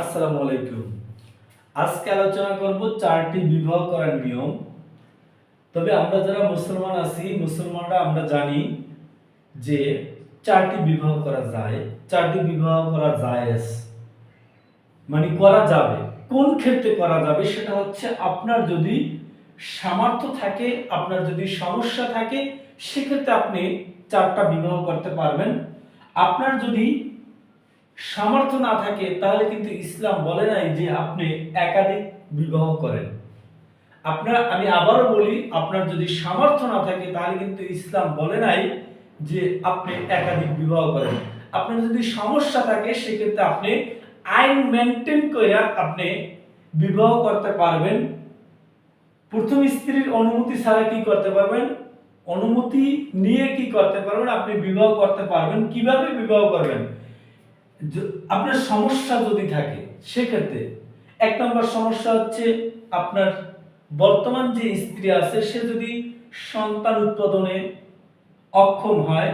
আসসালামু আলাইকুম। আজকে আলোচনা করব চারটি বিবাহ করার নিয়ম। তবে আমরা যারা মুসলমান আছি, মুসলমানরা আমরা জানি যে চারটি বিবাহ করা যায়। চারটি বিবাহ করা জায়েজ মানে করা যাবে। কোন ক্ষেত্রে করা যাবে সেটা হচ্ছে আপনার যদি সামর্থ্য থাকে, আপনার যদি সমস্যা থাকে, সেক্ষেত্রে আপনি চারটা বিবাহ করতে পারবেন। আপনার যদি সামর্থ্য না থাকে, তাহলে কিন্তু ইসলাম বলে নাই যে আপনি একাধিক বিবাহ করেন। আপনার, আমি আবারও বলি, আপনার যদি সামর্থ্য না থাকে, তাহলে কিন্তু ইসলাম বলে নাই যে আপনি একাধিক বিবাহ করেন। আপনার যদি সমস্যা থাকে, সেক্ষেত্রে আপনি আইন মেনটেন করে আপনি বিবাহ করতে পারবেন। প্রথম স্ত্রীর অনুমতি ছাড়া কি করতে পারবেন? অনুমতি নিয়ে কি করতে পারবেন? আপনি বিবাহ করতে পারবেন। কীভাবে বিবাহ করবেন? আপনার সমস্যা যদি থাকে, সেক্ষেত্রে এক নম্বর সমস্যা হচ্ছে আপনার বর্তমান যে স্ত্রী আছে, সে যদি সন্তান উৎপাদনে অক্ষম হয়,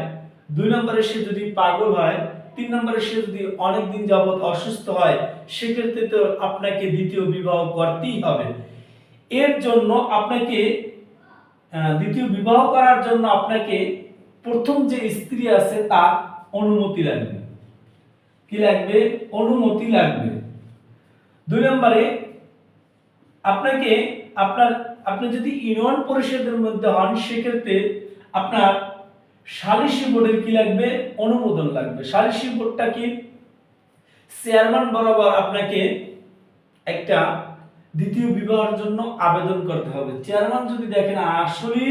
দুই নম্বরে সে যদি পাগল হয়, তিন নম্বরে সে যদি অনেক দিন যাবৎ অসুস্থ হয়, সেক্ষেত্রে তো আপনাকে দ্বিতীয় বিবাহ করতেই হবে। এর জন্য আপনাকে দ্বিতীয় বিবাহ করার জন্য আপনাকে প্রথম যে স্ত্রী আছে, তার অনুমতি লাগবে। কি লাগবে? অনুমতি লাগবে। দুই নম্বরে, আপনাকে আপনার, আপনি যদি ইউনিয়ন পরিষদের মধ্যে হন, সেক্ষেত্রে আপনার সালিসি বোর্ডের কি লাগবে? অনুমোদন লাগবে। সালিসি বোর্ডটা কি? চেয়ারম্যান বরাবর আপনাকে একটা দ্বিতীয় বিবাহের জন্য আবেদন করতে হবে। চেয়ারম্যান যদি দেখেন আসলে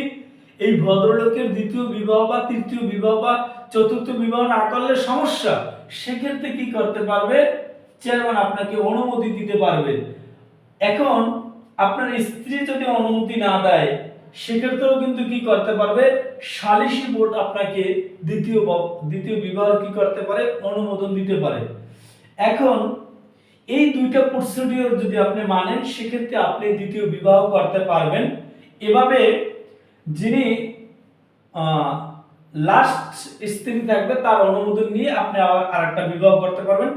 এই ভদ্রলোকের দ্বিতীয় বিবাহ বা তৃতীয় বিবাহ বা চতুর্থ বিবাহ না করলে সমস্যা। সেক্ষেত্রে কি করতে পারবে? চেয়ারম্যান আপনাকে অনুমতি দিতে পারবে। এখন আপনার স্ত্রী যদি অনুমতি না দেয়, সেক্ষেত্রেও কিন্তু কি করতে পারবে? সালিসি বোর্ড আপনাকে দ্বিতীয় দ্বিতীয় বিবাহ কি করতে পারে? অনুমোদন দিতে পারে। এখন এই দুইটা প্রসিডিওর যদি আপনি মানেন, সেক্ষেত্রে আপনি দ্বিতীয় বিবাহ করতে পারবেন। এভাবে যিনি লাস্ট স্ত্রী থাকবে, তার অনুমোদন নিয়ে আপনি আবার আরেকটা বিবাহ করতে পারবেন।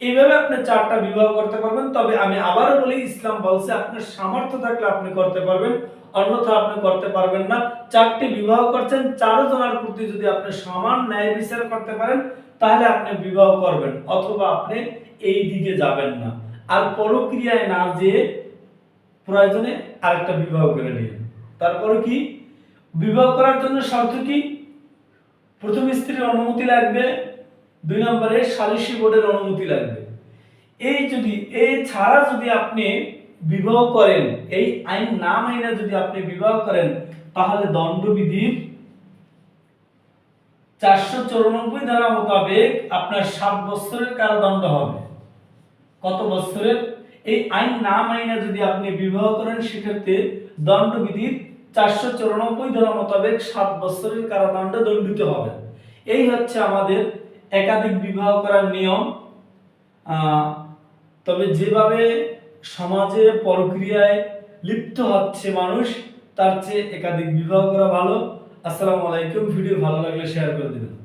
এইভাবে আপনি চারটা বিবাহ করতে পারবেন, তবে আমি আবারও বলি, ইসলাম বলছে আপনার সামর্থ্য থাকলে আপনি করতে পারবেন, অন্যথা আপনি করতে পারবেন না। চারটি বিবাহ করছেন, চারো জনের প্রতি যদি আপনি সমান ন্যায় বিচার করতে পারেন, তাহলে আপনি বিবাহ করবেন, অথবা আপনি এই দিকে যাবেন না। আর পরক্রিয়ায় না যেয়ে প্রয়োজনে আরেকটা বিবাহ করে নিন। তারপরে কি? বিবাহ করার জন্য শর্ত কি? প্রথম স্ত্রীর অনুমতি লাগবে, দুই নম্বরে সালিসি বোর্ডের অনুমতি লাগবে। এই যদি, এই ছাড়া যদি আপনি বিবাহ করেন, এই আইন না মাইনে যদি আপনি বিবাহ করেন, তাহলে দণ্ডবিধির চারশো চৌরানব্বই ধারা মোতাবেক আপনার সাত বছরের কারাদণ্ড হবে। কত বছরের? এই আইন না মাইনে যদি আপনি বিবাহ করেন, সেক্ষেত্রে দণ্ডবিধির চারশো চৌরানব্বই ধারা মোতাবেক সাত বছরের কারাদণ্ড দণ্ডিত হবে। এই হচ্ছে আমাদের একাধিক বিবাহ করার নিয়ম। তবে যেভাবে সমাজে প্রক্রিয়ায় লিপ্ত হচ্ছে মানুষ, তার চেয়ে একাধিক বিবাহ করা ভালো। আসসালামু আলাইকুম। ভিডিও ভালো লাগলে শেয়ার করে দিবেন।